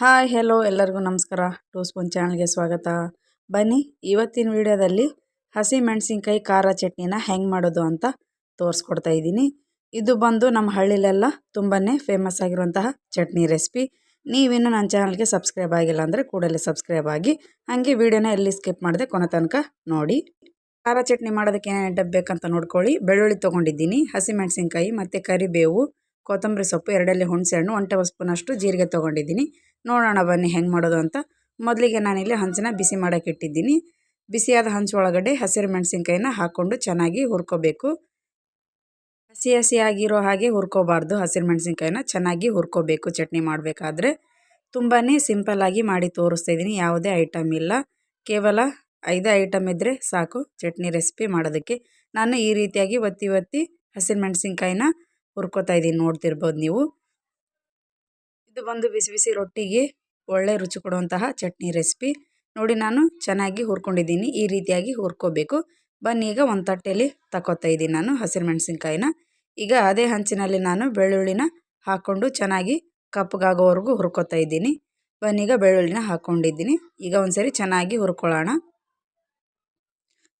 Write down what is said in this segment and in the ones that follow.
Hi, hello ಎಲ್ಲರಿಗೂ ನಮಸ್ಕಾರ. Two spoon ಚಾನಲ್ಗೆ ಸ್ವಾಗತ. ಬನ್ನಿ, ಇವತ್ತಿನ ವಿಡಿಯೋದಲ್ಲಿ ಹಸಿ ಮೆಣಸಿನ್ಕಾಯಿ ಖಾರ ಚಟ್ನಿನ ಹೆಂಗೆ ಮಾಡೋದು ಅಂತ ತೋರಿಸ್ಕೊಡ್ತಾ ಇದ್ದೀನಿ. ಇದು ಬಂದು ನಮ್ಮ ಹಳ್ಳಿಲೆಲ್ಲ ತುಂಬಾ ಫೇಮಸ್ ಆಗಿರುವಂತಹ ಚಟ್ನಿ ರೆಸಿಪಿ. ನೀವಿನ್ನು ನನ್ನ ಚಾನಲ್ಗೆ ಸಬ್ಸ್ಕ್ರೈಬ್ ಆಗಿಲ್ಲ ಅಂದರೆ ಕೂಡಲೇ ಸಬ್ಸ್ಕ್ರೈಬ್ ಆಗಿ, ಹಾಗೆ ವಿಡಿಯೋನ ಎಲ್ಲಿ ಸ್ಕಿಪ್ ಮಾಡಿದೆ ಕೊನೆ ತನಕ ನೋಡಿ. ಖಾರ ಚಟ್ನಿ ಮಾಡೋದಕ್ಕೆ ಏನೇನು ಡಬ್ಬ ಬೇಕಂತ ನೋಡ್ಕೊಳ್ಳಿ. ಬೆಳ್ಳುಳ್ಳಿ ತೊಗೊಂಡಿದ್ದೀನಿ ಹಸಿಮೆಣಸಿನ್ಕಾಯಿ ಮತ್ತು ಕರಿಬೇವು, ಕೊತ್ತಂಬರಿ ಸೊಪ್ಪು, ಎರಡಲ್ಲಿ ಹುಣಸೆ ಹಣ್ಣು ಒನ್ ಟೇಬಲ್ ಸ್ಪೂನಷ್ಟು ಜೀರಿಗೆ ತೊಗೊಂಡಿದ್ದೀನಿ. ನೋಡೋಣ ಬನ್ನಿ ಹೆಂಗೆ ಮಾಡೋದು ಅಂತ. ಮೊದಲಿಗೆ ನಾನಿಲ್ಲಿ ಹಂಚನ ಬಿಸಿ ಮಾಡೋಕೆ ಇಟ್ಟಿದ್ದೀನಿ. ಬಿಸಿಯಾದ ಹಂಚು ಒಳಗಡೆ ಹಸಿರು ಮೆಣಸಿನ್ಕಾಯಿನ ಹಾಕ್ಕೊಂಡು ಚೆನ್ನಾಗಿ ಹುರ್ಕೋಬೇಕು. ಹಸಿ ಹಸಿಯಾಗಿರೋ ಹಾಗೆ ಹುರ್ಕೋಬಾರ್ದು. ಹಸಿರು ಮೆಣಸಿನ್ಕಾಯಿನ ಚೆನ್ನಾಗಿ ಹುರ್ಕೋಬೇಕು ಚಟ್ನಿ ಮಾಡಬೇಕಾದ್ರೆ. ತುಂಬಾ ಸಿಂಪಲ್ಲಾಗಿ ಮಾಡಿ ತೋರಿಸ್ತಾ ಇದ್ದೀನಿ. ಯಾವುದೇ ಐಟಮ್ ಇಲ್ಲ. ಕೇವಲ ಐದು ಐಟಮ್ ಇದ್ದರೆ ಸಾಕು. ಚಟ್ನಿ ರೆಸಿಪಿ ಮಾಡೋದಕ್ಕೆ. ನಾನು ಈ ರೀತಿಯಾಗಿ ಒತ್ತಿ ಒತ್ತಿ ಹಸಿರು ಮೆಣಸಿನ್ಕಾಯಿನ ಹುರ್ಕೋತಾ ಇದ್ದೀನಿ. ನೋಡ್ತಿರ್ಬೋದು ನೀವು. ಇದು ಬಂದು ಬಿಸಿ ಬಿಸಿ ರೊಟ್ಟಿಗೆ ಒಳ್ಳೆ ರುಚಿ ಕೊಡುವಂತಹ ಚಟ್ನಿ ರೆಸಿಪಿ ನೋಡಿ ನಾನು ಚೆನ್ನಾಗಿ ಹುರ್ಕೊಂಡಿದ್ದೀನಿ, ಈ ರೀತಿಯಾಗಿ ಹುರ್ಕೋಬೇಕು. ಬನ್ನಿ ಈಗ ಒಂದು ತಟ್ಟೆಯಲ್ಲಿ ತಗೋತಾ ಇದ್ದೀನಿ ನಾನು ಹಸಿರು ಮೆಣಸಿನ್ಕಾಯಿನ. ಈಗ ಅದೇ ಹಂಚಿನಲ್ಲಿ ನಾನು ಬೆಳ್ಳುಳ್ಳಿನ ಹಾಕ್ಕೊಂಡು ಚೆನ್ನಾಗಿ ಕಪ್ಪಗಾಗೋವರೆಗೂ ಹುರ್ಕೋತಾ ಇದ್ದೀನಿ. ಬನ್ನೀಗ ಬೆಳ್ಳುಳ್ಳಿನ ಹಾಕ್ಕೊಂಡಿದ್ದೀನಿ ಈಗ ಒಂದ್ಸರಿ ಚೆನ್ನಾಗಿ ಹುರ್ಕೊಳ್ಳೋಣ.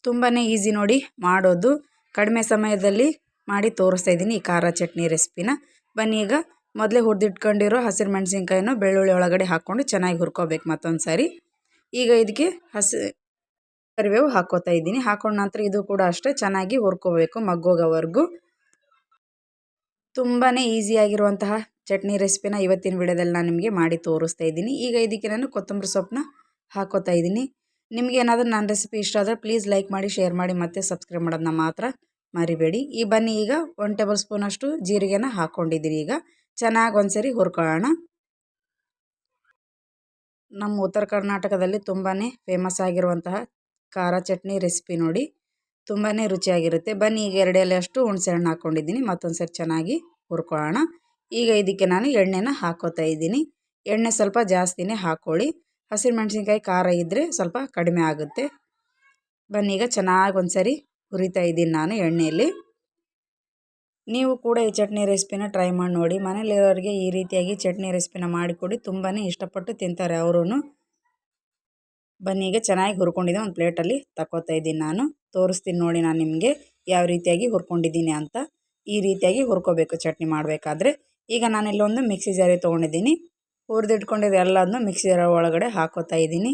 ತುಂಬಾ ಈಸಿ ನೋಡಿ ಮಾಡೋದು. ಕಡಿಮೆ ಸಮಯದಲ್ಲಿ ಮಾಡಿ ತೋರಿಸ್ತಾ ಇದ್ದೀನಿ ಈ ಖಾರ ಚಟ್ನಿ ರೆಸಿಪಿನ ಬನ್ನಿ ಈಗ ಮೊದಲೇ ಹುರಿದಿಟ್ಕೊಂಡಿರೋ ಹಸಿರು ಮೆಣಸಿನ್ಕಾಯಿನೂ ಬೆಳ್ಳುಳ್ಳಿ ಒಳಗಡೆ ಹಾಕ್ಕೊಂಡು ಚೆನ್ನಾಗಿ ಹುರ್ಕೋಬೇಕು ಮತ್ತೊಂದು ಸಾರಿ. ಈಗ ಇದಕ್ಕೆ ಹಸಿ ಕರಿಬೇವು ಹಾಕೋತಾ ಇದ್ದೀನಿ. ಹಾಕೊಂಡ ನಂತರ ಇದು ಕೂಡ ಅಷ್ಟೇ ಚೆನ್ನಾಗಿ ಹುರ್ಕೋಬೇಕು ಮಗ್ಗೋಗೋವರೆಗೂ. ತುಂಬಾ ಈಸಿಯಾಗಿರುವಂತಹ ಚಟ್ನಿ ರೆಸಿಪಿನ ಇವತ್ತಿನ ವಿಡಿಯೋದಲ್ಲಿ ನಾನು ನಿಮಗೆ ಮಾಡಿ ತೋರಿಸ್ತಾ ಇದ್ದೀನಿ. ಈಗ ಇದಕ್ಕೆ ನಾನು ಕೊತ್ತಂಬರಿ ಸೊಪ್ಪನ್ನ ಹಾಕೋತಾ ಇದ್ದೀನಿ. ನಿಮಗೆ ಏನಾದರೂ ನನ್ನ ರೆಸಿಪಿ ಇಷ್ಟ ಆದರೆ ಪ್ಲೀಸ್ ಲೈಕ್ ಮಾಡಿ, ಶೇರ್ ಮಾಡಿ, ಮತ್ತು ಸಬ್ಸ್ಕ್ರೈಬ್ ಮಾಡೋದನ್ನ ಮಾತ್ರ ಮರಿಬೇಡಿ. ಈ ಬನ್ನಿ ಈಗ ಒನ್ ಟೇಬಲ್ ಸ್ಪೂನಷ್ಟು ಜೀರಿಗೆನ ಹಾಕ್ಕೊಂಡಿದ್ದೀನಿ ಈಗ. ಚೆನ್ನಾಗಿ ಒಂದ್ಸರಿ ಹುರ್ಕೊಳ್ಳೋಣ. ನಮ್ಮ ಉತ್ತರ ಕರ್ನಾಟಕದಲ್ಲಿ ತುಂಬಾ ಫೇಮಸ್ ಆಗಿರುವಂತಹ ಖಾರ ಚಟ್ನಿ ರೆಸಿಪಿ ನೋಡಿ. ತುಂಬಾ ರುಚಿಯಾಗಿರುತ್ತೆ. ಬನ್ನಿ, ಈಗ ಎರಡು ಎಲೆಯಷ್ಟು ಹುಣಸೆ ಹಣ್ಣು ಹಾಕ್ಕೊಂಡಿದ್ದೀನಿ ಮತ್ತೊಂದು ಸರಿ ಚೆನ್ನಾಗಿ ಹುರ್ಕೊಳ್ಳೋಣ. ಈಗ ಇದಕ್ಕೆ ನಾನು ಎಣ್ಣೆನ ಹಾಕೋತಾ ಇದ್ದೀನಿ. ಎಣ್ಣೆ ಸ್ವಲ್ಪ ಜಾಸ್ತಿನೇ ಹಾಕ್ಕೊಳ್ಳಿ ಹಸಿರು ಮೆಣಸಿನ್ಕಾಯಿ ಖಾರ ಇದ್ದರೆ ಸ್ವಲ್ಪ ಕಡಿಮೆ ಆಗುತ್ತೆ. ಬನ್ನಿ, ಈಗ ಚೆನ್ನಾಗಿ ಒಂದ್ಸರಿ ಹುರಿತಾ ಇದ್ದೀನಿ ನಾನು ಎಣ್ಣೆಯಲ್ಲಿ. ನೀವು ಕೂಡ ಈ ಚಟ್ನಿ ರೆಸಿಪಿನ ಟ್ರೈ ಮಾಡಿ ನೋಡಿ. ಮನೇಲಿರೋರಿಗೆ ಈ ರೀತಿಯಾಗಿ ಚಟ್ನಿ ರೆಸಿಪಿನ ಮಾಡಿಕೊಡಿ ತುಂಬಾ ಇಷ್ಟಪಟ್ಟು ತಿಂತಾರೆ ಅವರೂ ಬನ್ನಿ, ಈಗ ಚೆನ್ನಾಗಿ ಹುರ್ಕೊಂಡಿದ್ದೆ ಒಂದು ಪ್ಲೇಟಲ್ಲಿ ತಗೋತಾ ಇದ್ದೀನಿ ನಾನು. ತೋರಿಸ್ತೀನಿ ನೋಡಿ ನಾನು ನಿಮಗೆ ಯಾವ ರೀತಿಯಾಗಿ ಹುರ್ಕೊಂಡಿದ್ದೀನಿ ಅಂತ. ಈ ರೀತಿಯಾಗಿ ಹುರ್ಕೋಬೇಕು, ಚಟ್ನಿ ಮಾಡಬೇಕಾದ್ರೆ. ಈಗ ನಾನಿಲ್ಲೊಂದು ಮಿಕ್ಸಿ ಜಾರಿ ತೊಗೊಂಡಿದ್ದೀನಿ. ಹುರಿದಿಟ್ಕೊಂಡಿದ್ದು ಎಲ್ಲದನ್ನು ಮಿಕ್ಸಿ ಜಾರ ಒಳಗಡೆ ಹಾಕೋತಾ ಇದ್ದೀನಿ.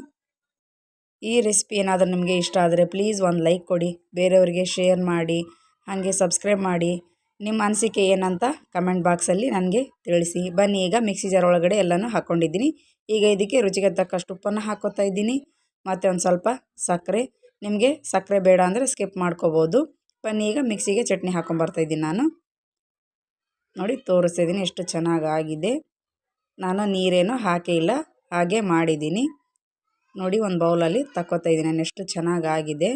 ಈ ರೆಸಿಪಿ ಏನಾದರೂ ನಿಮಗೆ ಇಷ್ಟ ಆದರೆ ಪ್ಲೀಸ್ ಒಂದು ಲೈಕ್ ಕೊಡಿ. ಬೇರೆಯವರಿಗೆ ಶೇರ್ ಮಾಡಿ, ಹಾಗೆ ಸಬ್ಸ್ಕ್ರೈಬ್ ಮಾಡಿ. ನಿಮ್ಮ ಅನಿಸಿಕೆ ಏನಂತ ಕಮೆಂಟ್ ಬಾಕ್ಸಲ್ಲಿ ನನಗೆ ತಿಳಿಸಿ. ಬನ್ನಿ ಈಗ ಮಿಕ್ಸಿ ಜಾರ್ ಒಳಗಡೆ ಎಲ್ಲನೂ ಹಾಕ್ಕೊಂಡಿದ್ದೀನಿ ಈಗ ಇದಕ್ಕೆ ರುಚಿಗೆ ತಕ್ಕಷ್ಟು ಉಪ್ಪನ್ನು ಹಾಕೋತಾ ಇದ್ದೀನಿ. ಮತ್ತು ಒಂದು ಸ್ವಲ್ಪ ಸಕ್ಕರೆ. ನಿಮಗೆ ಸಕ್ಕರೆ ಬೇಡ ಅಂದರೆ ಸ್ಕಿಪ್ ಮಾಡ್ಕೋಬೋದು. ಬನ್ನಿ ಈಗ ಮಿಕ್ಸಿಗೆ ಚಟ್ನಿ ಹಾಕ್ಕೊಂಬರ್ತಾಯಿದ್ದೀನಿ ನಾನು. ನೋಡಿ ತೋರಿಸ್ತಿದ್ದೀನಿ ಎಷ್ಟು ಚೆನ್ನಾಗಾಗಿದೆ ನಾನು ನೀರೇನು ಹಾಕಿಲ್ಲ ಹಾಗೆ ಮಾಡಿದ್ದೀನಿ. ನೋಡಿ ಒಂದು ಬೌಲಲ್ಲಿ ತಕ್ಕೋತಾ ಇದ್ದೀನಿ ನಾನು ಎಷ್ಟು ಚೆನ್ನಾಗಾಗಿದೆ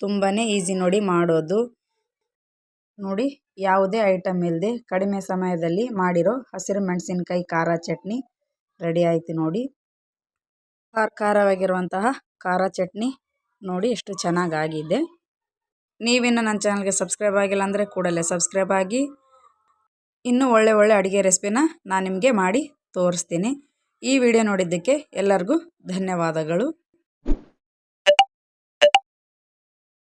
ತುಂಬಾ ಈಸಿ ನೋಡಿ ಮಾಡೋದು. ನೋಡಿ, ಯಾವುದೇ ಐಟಮ್ ಇಲ್ಲದೆ ಕಡಿಮೆ ಸಮಯದಲ್ಲಿ ಮಾಡಿರೋ ಹಸಿರು ಮೆಣಸಿನ್ಕಾಯಿ ಖಾರ ಚಟ್ನಿ ರೆಡಿ ಆಯಿತು ನೋಡಿ. ಖಾರ ಖಾರವಾಗಿರುವಂತಹ ಖಾರ ಚಟ್ನಿ ನೋಡಿ ಎಷ್ಟು ಚೆನ್ನಾಗಾಗಿದೆ ನೀವಿನ್ನು ನನ್ನ ಚಾನಲ್ಗೆ ಸಬ್ಸ್ಕ್ರೈಬ್ ಆಗಿಲ್ಲ ಅಂದರೆ ಕೂಡಲೇ ಸಬ್ಸ್ಕ್ರೈಬ್ ಆಗಿ. ಇನ್ನೂ ಒಳ್ಳೆ ಒಳ್ಳೆ ಅಡುಗೆ ರೆಸಿಪಿನ ನಾನು ನಿಮಗೆ ಮಾಡಿ ತೋರಿಸ್ತೀನಿ. ಈ ವಿಡಿಯೋ ನೋಡಿದ್ದಕ್ಕೆ ಎಲ್ಲರಿಗೂ ಧನ್ಯವಾದಗಳು.